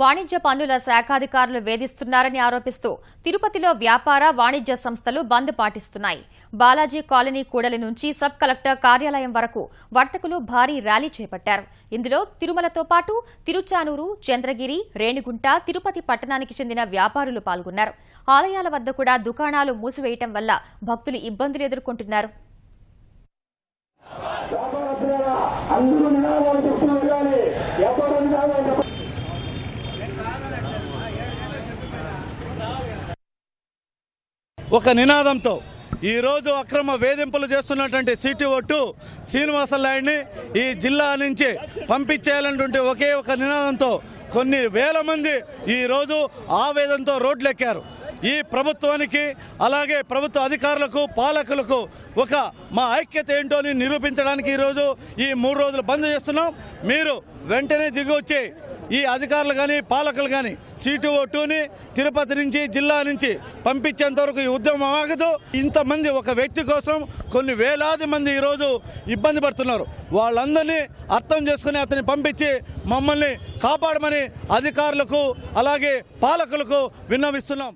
వాణిజ్య పన్నుల శాఖాధికారులు వేధిస్తున్నారని ఆరోపిస్తూ తిరుపతిలో వ్యాపార వాణిజ్య సంస్థలు బంద్ పాటిస్తున్నాయి. బాలాజీ కాలనీ కూడలి నుంచి సబ్ కలెక్టర్ కార్యాలయం వరకు వర్తకులు భారీ ర్యాలీ చేపట్టారు. ఇందులో తిరుమలతో పాటు తిరుచానూరు చంద్రగిరి రేణిగుంట తిరుపతి పట్టణానికి చెందిన వ్యాపారులు పాల్గొన్నారు. ఆలయాల వద్ద కూడా దుకాణాలు మూసివేయటం వల్ల భక్తులు ఇబ్బందులు ఎదుర్కొంటున్నారు. ఒక నినాదంతో ఈరోజు అక్రమ వేధింపులు చేస్తున్నటువంటి సిటీఓ టూ శ్రీనివాస ల్యాండ్ని ఈ జిల్లా నుంచి పంపించేయాలన్నటువంటి ఒకే ఒక నినాదంతో కొన్ని వేల మంది ఈరోజు ఆవేదనతో రోడ్లెక్కారు. ఈ ప్రభుత్వానికి అలాగే ప్రభుత్వ అధికారులకు పాలకులకు ఒక మా ఐక్యత ఏంటో నిరూపించడానికి ఈరోజు ఈ మూడు రోజులు బంద్ చేస్తున్నాం. మీరు వెంటనే దిగి వచ్చి ఈ అధికారులు కానీ పాలకులు కానీ సిటీఓ టూని తిరుపతి నుంచి జిల్లా నుంచి పంపించేంత వరకు ఈ ఉద్యమం ఆగదు. ఇంతమంది ఒక వ్యక్తి కోసం కొన్ని వేలాది మంది ఈరోజు ఇబ్బంది పడుతున్నారు. వాళ్ళందరినీ అర్థం చేసుకుని అతన్ని పంపించి మమ్మల్ని కాపాడమని అధికారులకు అలాగే పాలకులకు విన్నవిస్తున్నాం.